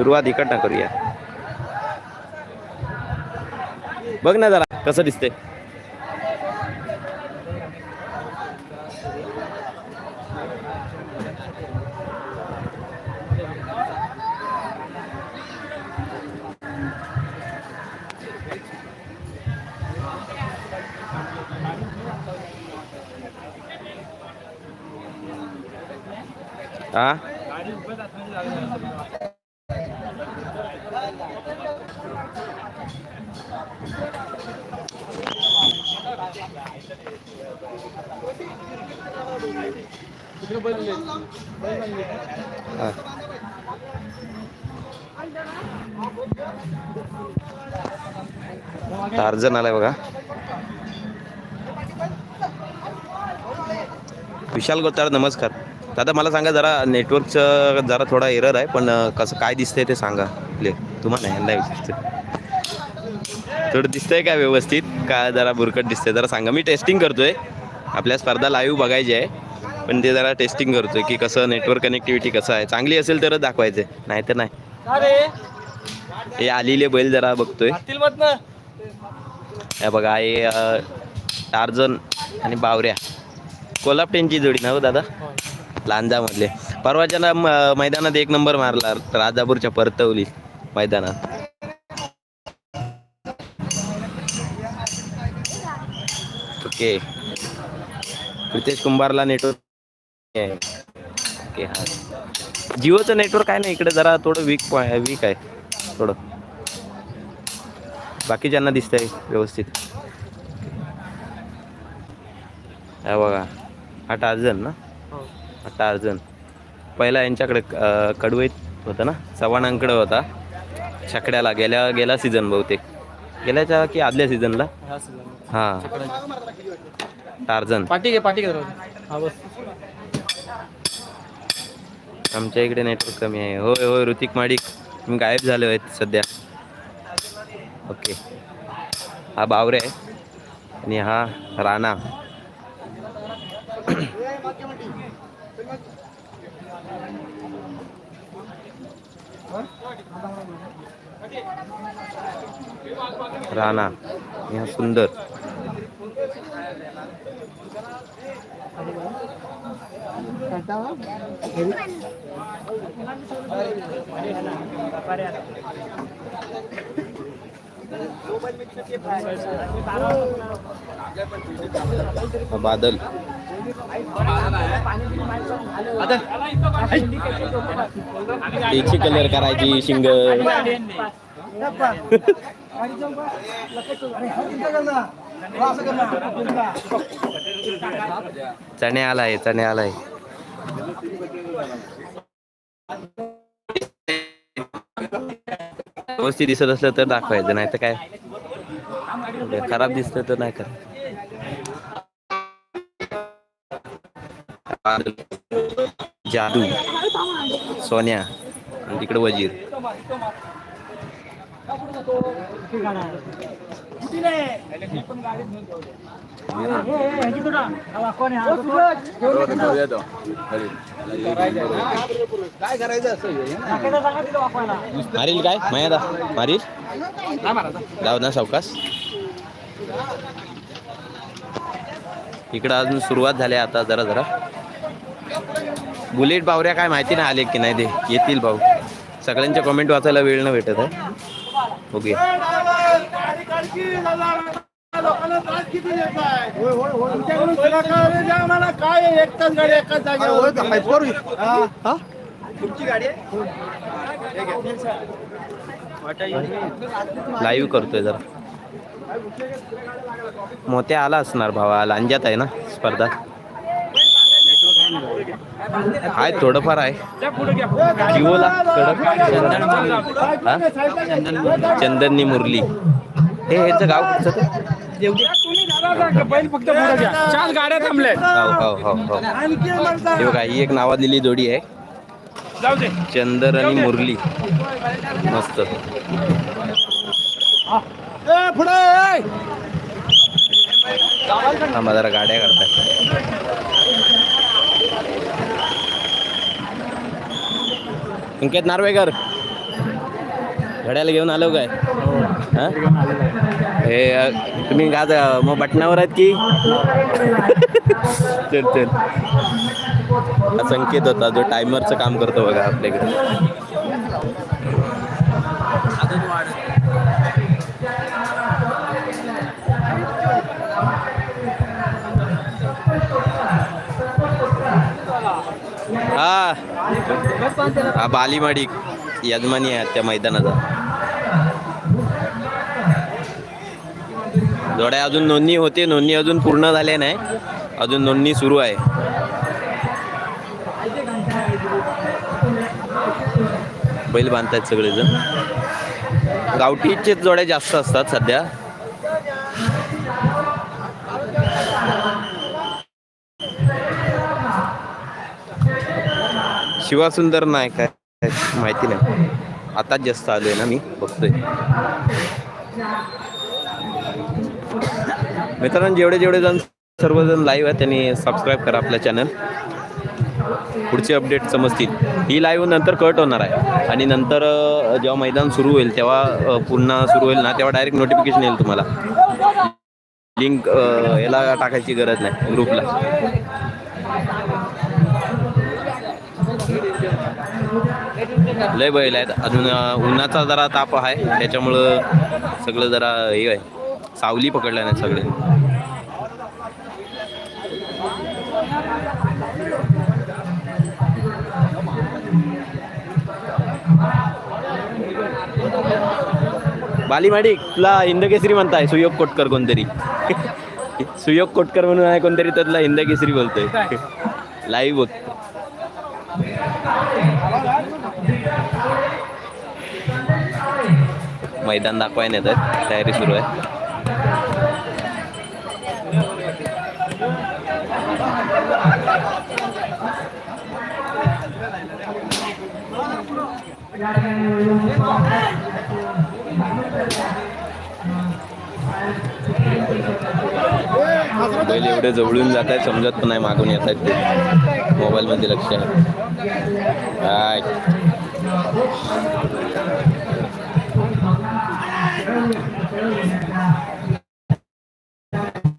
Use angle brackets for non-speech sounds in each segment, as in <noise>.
सुरुवात इकडनं करूया. बघ ना जरा कसं दिसतंय. हा? अर्जण आलाय बघा. विशाल गोताळ नमस्कार. दादा मला सांगा जरा नेटवर्कचं जरा थोडा एरर आहे पण कसं काय दिसतंय ते सांगा. प्ले तुम्हाला नाही विचारते थोडं दिसतंय का व्यवस्थित? का जरा बुरकट दिसतंय? जरा सांगा. मी टेस्टिंग करतोय. आपल्या स्पर्धा लाईव्ह बघायची आहे. पण ते जरा टेस्टिंग करतोय की कसं नेटवर्क कनेक्टिव्हिटी कसं आहे. चांगली असेल तरच दाखवायचं. नाही तर नाही. हे आलेले बैल जरा बघतोय. हे बघा हे अं, टार्झन आणि बावऱ्या. कोल्हापटेंची जोडी ना हो दादा? लांजामधले. परवाच्या ना मैदानात एक नंबर मारला राजापूरच्या परतवली मैदानात. ओके. प्रितेश कुंभारला नेटवर्क ओके हा. जिओचं नेटवर्क आहे ना इकडे जरा थोडं वीक वीक आहे थोडं. बाकीच्यांना दिसतंय व्यवस्थित. हा बघा हा टार्झन ना? हा. टार्झन पहिला यांच्याकडे अं, कडवईत होता ना? चव्हाणांकडे होता. छकड्याला गेल्या गेला सीझन बहुतेक. गेल्याच्या की आदल्या सीझनला हां टार्झन पाठी घे पाठी घे हा बस. आमच्या इकडे नेटवर्क कमी आहे. होय होय ऋतिक माडिक. तुम्ही गायब झाले आहेत सध्या. ओके हा बावरे आहे. आणि हा राणा. राणा. आणि हा सुंदर. हा बादल एकशे कलर करायची शिंग चणे आलाय चणे आलाय व्यवस्थित दिसत असलं तर दाखवायचं नाही तर काय? खराब दिसलं तर नाही करायचं जादू सोन्या आणि तिकडे वजीर. मारील काय? माया मारील? जाऊ ना सावकाश. इकडं अजून सुरुवात झाली आहे आता जरा जरा. बुलेट बावऱ्या काय माहिती नाही आले की नाही ते. येतील भाऊ. सगळ्यांच्या कमेंट वाचायला वेळ न भेटत आहे ओके काय एक तास गाडी एकाच लाईव्ह करतोय जरा. मोत्या आला असणार भावा लांजात आहे ना स्पर्धा आहे थोडंफार आहे. जिओला कडक हा? चंदननी मुरली हे ह्याचं गाव कुठचं ते फक्त पुढे घ्या चार गाड्या थांबल्या हो हो हो हो. हे बघा ही एक नावाजलेली जोडी आहे. जाऊ दे. चंदर आणि मुरली. मस्त. पुढे थांबा जरा गाड्या काढताय अंकित नार्वेकर. घड्याला घेऊन आलो काय? हा? हे तुम्ही अ, मग बटनावर आहेत की? <laughs> चल चल. हा संकेत होता जो टायमरचं काम करतो बघा आपल्याकडे. हा. हा बालीमाडी यजमानी आहे त्या मैदानाचा. जोड्या अजून नोंदणी होते नोंदणी अजून पूर्ण झाल्या नाही. अजून नोंदणी सुरू आहे. बैल बांधतायत सगळेजण. गावठीचेच जोड्या जास्त असतात सध्या. शिवासुंदर नाही काय माहिती नाही. आताच जास्त आलोय ना मी बघतोय. मित्रांनो जेवढे जेवढे जण सर्वजण लाईव्ह आहे त्यांनी सबस्क्राईब करा आपल्या चॅनल पुढचे अपडेट समजतील. ही लाईव्ह नंतर कट होणार आहे. आणि नंतर जेव्हा मैदान सुरू होईल तेव्हा पुन्हा सुरू होईल ना तेव्हा डायरेक्ट नोटिफिकेशन येईल तुम्हाला. लिंक याला टाकायची गरज नाही ग्रुपला लय बैल आहेत. अजून उन्हाचा जरा ताप आहे. त्याच्यामुळं सगळं जरा हे आहे. सावली पकडल्या नाही सगळे. बालीमाडी तुला हिंदकेसरी म्हणताय. सुयोग कोटकर कोणतरी. <laughs> सुयोग कोटकर म्हणून आहे कोणतरी त्यातला हिंदकेसरी बोलतोय. लाईव्ह <laughs> बघ मैदान दाखवायला येत आहेत तयारी सुरू आहे. बैल एवढे जवळून जात आहेत समजत पण नाही मागून येत आहेत ते. मोबाईलमध्ये लक्ष आहे.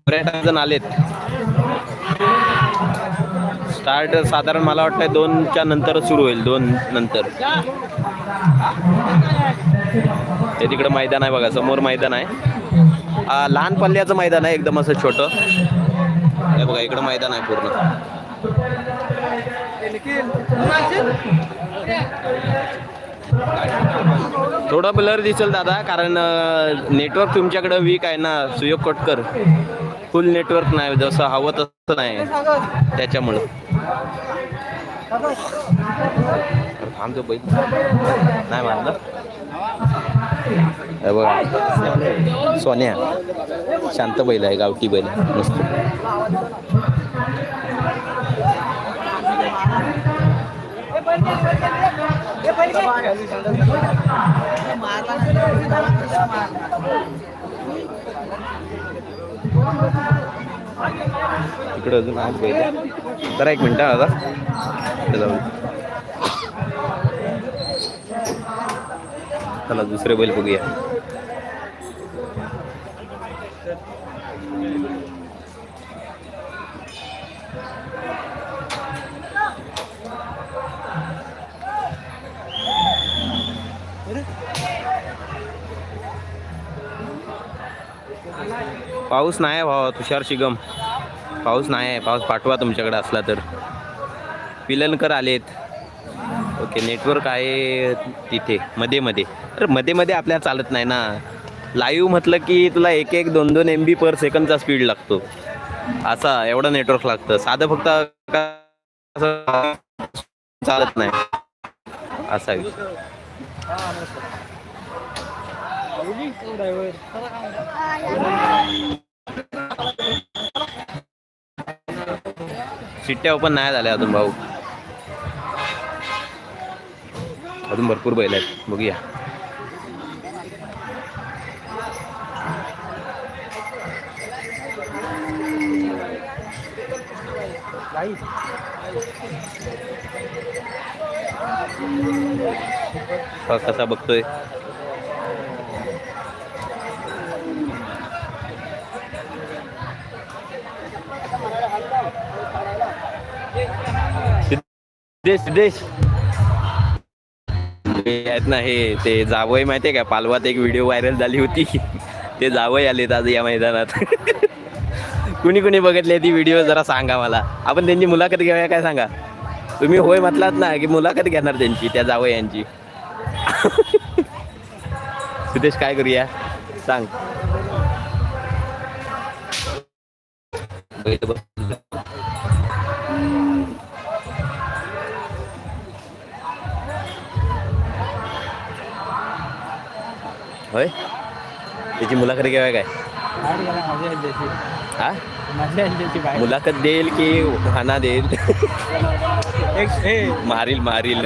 पर्यटक जण आलेत. स्टार्ट साधारण मला वाटतं दोनच्या नंतरच सुरू होईल दोन नंतर. ते तिकडं मैदान आहे बघा समोर मैदान आहे. लहान पल्ल्याचं मैदान आहे एकदम असं छोटं. हे बघा इकडं मैदान आहे पूर्ण. थोडं ब्लर दिसेल दादा कारण नेटवर्क तुमच्याकडं वीक आहे ना सुयोग कोटकर फुल नेटवर्क नाही जसं हवं तसं नाही. त्याच्यामुळं. थांबतो बैल. नाही मानलं बघा. सोन्या. शांत बैल आहे गावठी बैल मस्त. इकडे अजून आज पहिले जरा एक मिनटं दादा. इकडे जाऊ चला दुसरे बैल बघूया. पाऊस नाही आहे भावा तुषार शिगम. पाऊस नाही आहे पाऊस पाठवा तुमच्याकडे असला तर. पिलनकर आलेत. ओके नेटवर्क आहे तिथे मध्ये मध्ये. तर मध्ये मध्ये आपल्याला चालत नाही ना. लाईव्ह म्हटलं की तुला एक एक दोन दोन एम बी पर सेकंदचा स्पीड लागतो. असा एवढं नेटवर्क लागतं. साधं फक्त चालत नाही. असा विषय शिट्ट्या ओपन नाही झाल्या अजून भाऊ. अजून भरपूर बैल आहेत. बघूया. कसा बघतोय? देश देश. आहेत ना हे ते जावई माहितीये का? पालवात एक व्हिडिओ व्हायरल झाली होती. ते जावई आलेत आज या मैदानात. कुणी कुणी बघितले ती व्हिडिओ जरा सांगा मला. आपण त्यांची मुलाखत घेऊया काय सांगा? तुम्ही होय म्हटलात ना की मुलाखत घेणार त्यांची त्या जावयांची सुदेश काय करूया? सांग. होय? त्याची मुलाखत घेऊया काय? हा मुलाखत देईल की हाना देईल? मारील मारील.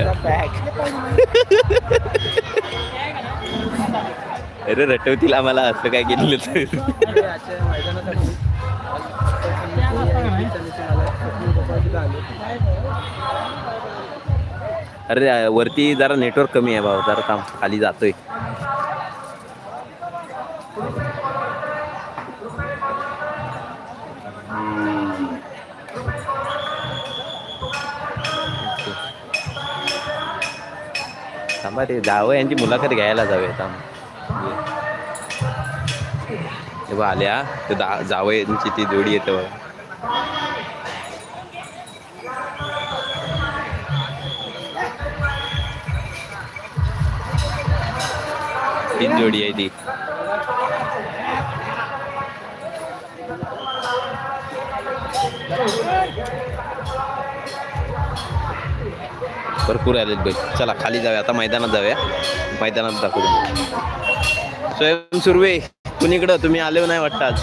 अरे रटवतील आम्हाला असं काय केलेलं तर. अरे वरती जरा नेटवर्क कमी आहे भाऊ. जरा थांब खाली जातोय. थांबा ते जावं यांची मुलाखत घ्यायला जाऊया थांब बघ आल्या. ते दा जावं यांची ती जोडी येते बघा. तीच जोडी आहे ती. भरपूर आलेत बैल. चला खाली जाऊया. आता मैदानात जाऊया. मैदानात दाखवू स्वयं सुर्वे कुणीकडं? तुम्ही आले नाही वाटतं आज?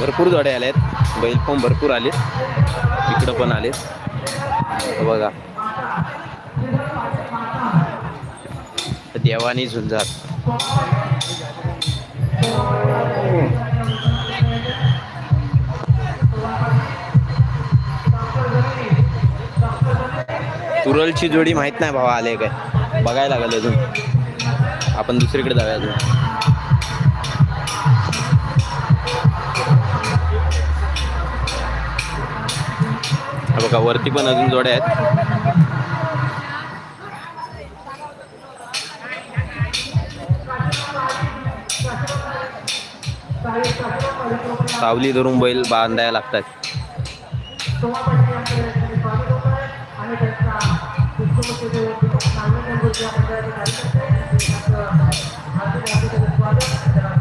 भरपूर जोडे आले आहेत. बैल पण भरपूर आलेत. इकडं पण आलेत. बघा. देवानी झुंजार. कुरलची जोडी माहीत नाही भावा आले काय. बघायला लागेल अजून. आपण दुसरीकडे जाऊया अजून. बघा वरती पण अजून जोड्या आहेत. सावली धरून बैल बांधायला लागतात.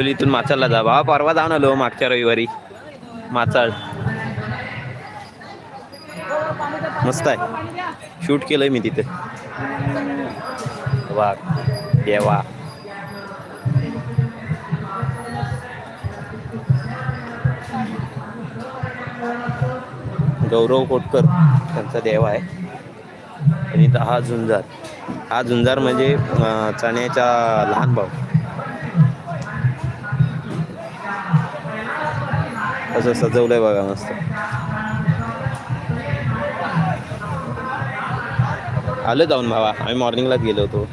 इथून माचाळला जा. बा परवा जाऊन आलो मागच्या रविवारी. माचाळ. मस्त आहे. शूट केलंय मी तिथे. वा देवा. गौरव कोटकर त्यांचा देव आहे. आणि इथं हा झुंजार. हा झुंजार म्हणजे चण्याचा लहान भाऊ. असं सजवलंय बघा मस्त. आलं जाऊन भावा आम्ही मॉर्निंगलाच गेलो होतो.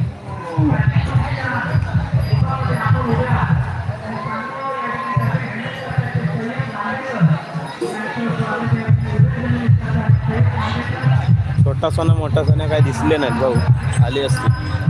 छोटा सोना मोठा सोना काय दिसले नाहीत भाऊ. आले असते.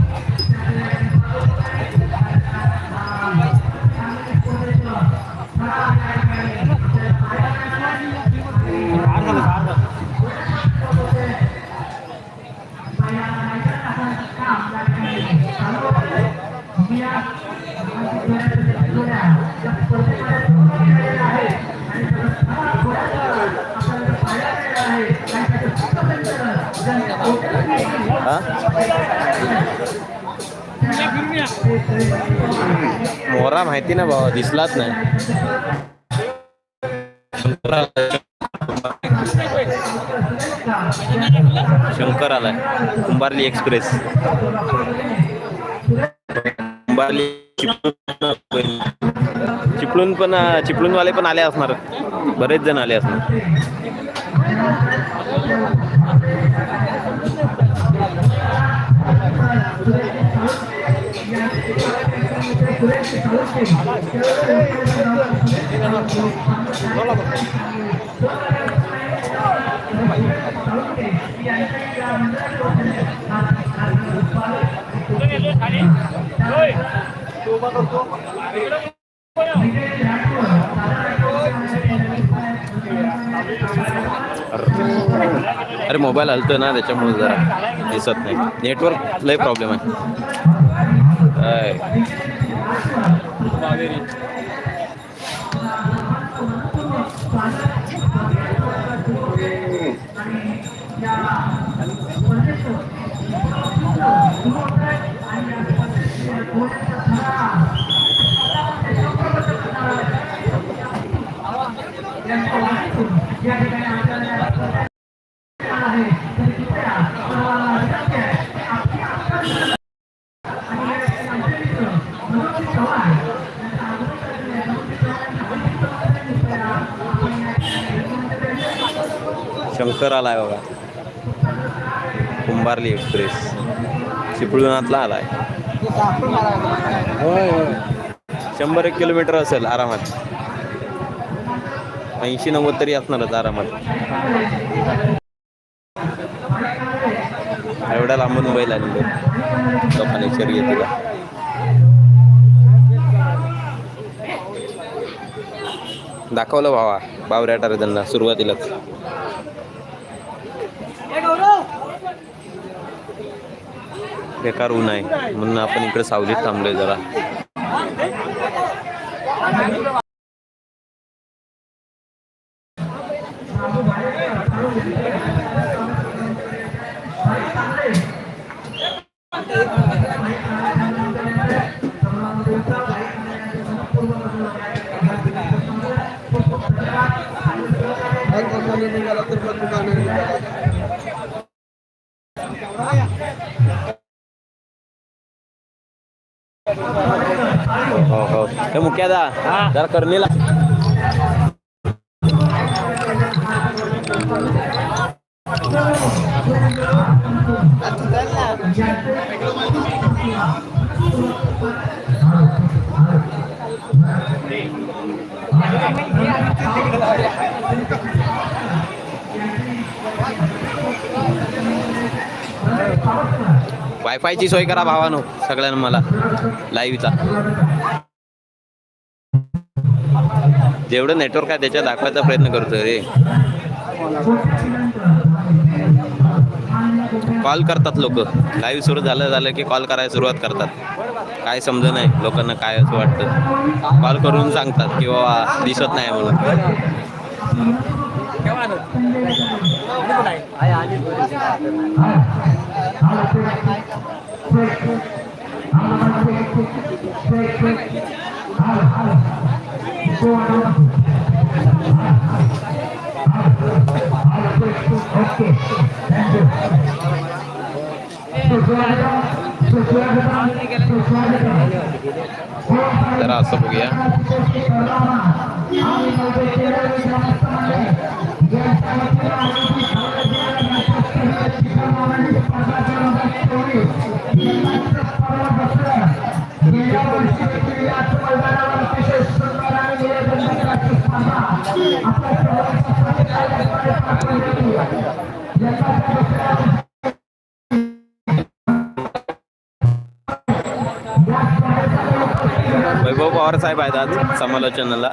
मोरा माहिती ना भावा दिसलाच नाही. शंकर आलाय कुंभारली एक्सप्रेस. कुंभारली चिपळूण चिपळूण पण चिपळूणवाले पण आले असणार. बरेच जण आले असणार. अरे मोबाईल हलतोय ना त्याच्यामुळे जरा दिसत नाही. नेटवर्क लय प्रॉब्लेम आहे. काय? शंकर आलाय बघा. कुंभारली एक्सप्रेस. चिपळूणातला आलाय. शंभर एक किलोमीटर असेल आरामात. ऐंशी नव्वद तरी असणारच आरामात. एवढ्या लांबून बैल आलेले लोकांनी शर्यतीला. दाखवलं भावा बावऱ्या त्यांना सुरुवातीलाच. बेकार ऊन आहे. म्हणून आपण इकडे सावलीत थांबलोय जरा. जरा करणीला. वायफायची सोय करा भावानो सगळ्यांना मला लाईव्हचा जेवढं नेटवर्क आहे त्याच्यात दाखवायचा प्रयत्न करतो रे. कॉल करतात लोक. लाईव्ह सुरू झालं झालं की कॉल करायला सुरुवात करतात. काय समज नाही लोकांना काय असं वाटतं. कॉल करून सांगतात की बाबा दिसत नाही म्हणून जरा असं बघूया. समालोचनाला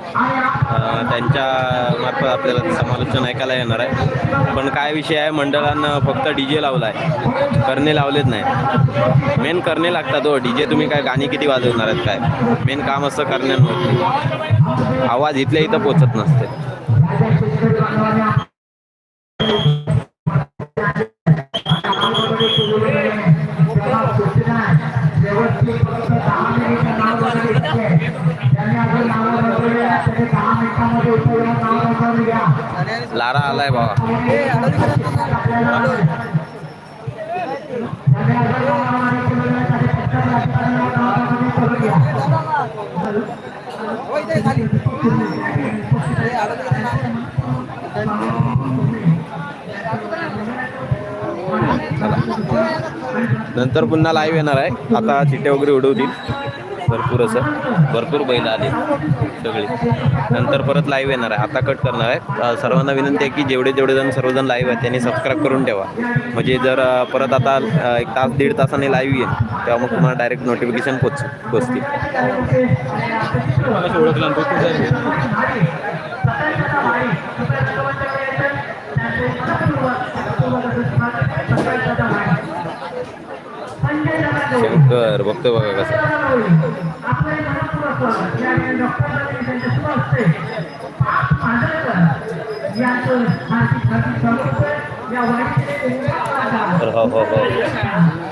त्यांच्या मार्फत आपल्याला समालोचन ऐकायला येणार आहे. पण काय विषय आहे मंडळानं फक्त डी जे लावला आहे करणे लावलेत नाही. मेन करणे लागतात हो. डी जे तुम्ही काय गाणी किती वाजवणार आहेत काय? मेन काम असं करण्यामुळे आवाज इथल्या इथं पोचत नसते. लारा आलाय बाबा. नंतर पुन्हा लाईव्ह येणार आहे. आता चिट्टे वगैरे उडवतील. भरपूर असं. भरपूर बैल आले सगळी. नंतर परत लाईव्ह येणार आहे. आता कट करणार आहे सर्वांना विनंती आहे की जेवढे जेवढे जण सर्वजण लाईव्ह आहेत त्यांनी सबस्क्राईब करून ठेवा. म्हणजे जर परत आता एक तास दीड तासाने लाईव्ह येईल तेव्हा मग तुम्हाला डायरेक्ट नोटिफिकेशन पोच पोचतील. ओळखला तो तुझा शंकर बघतो बघा कसं हो हो हो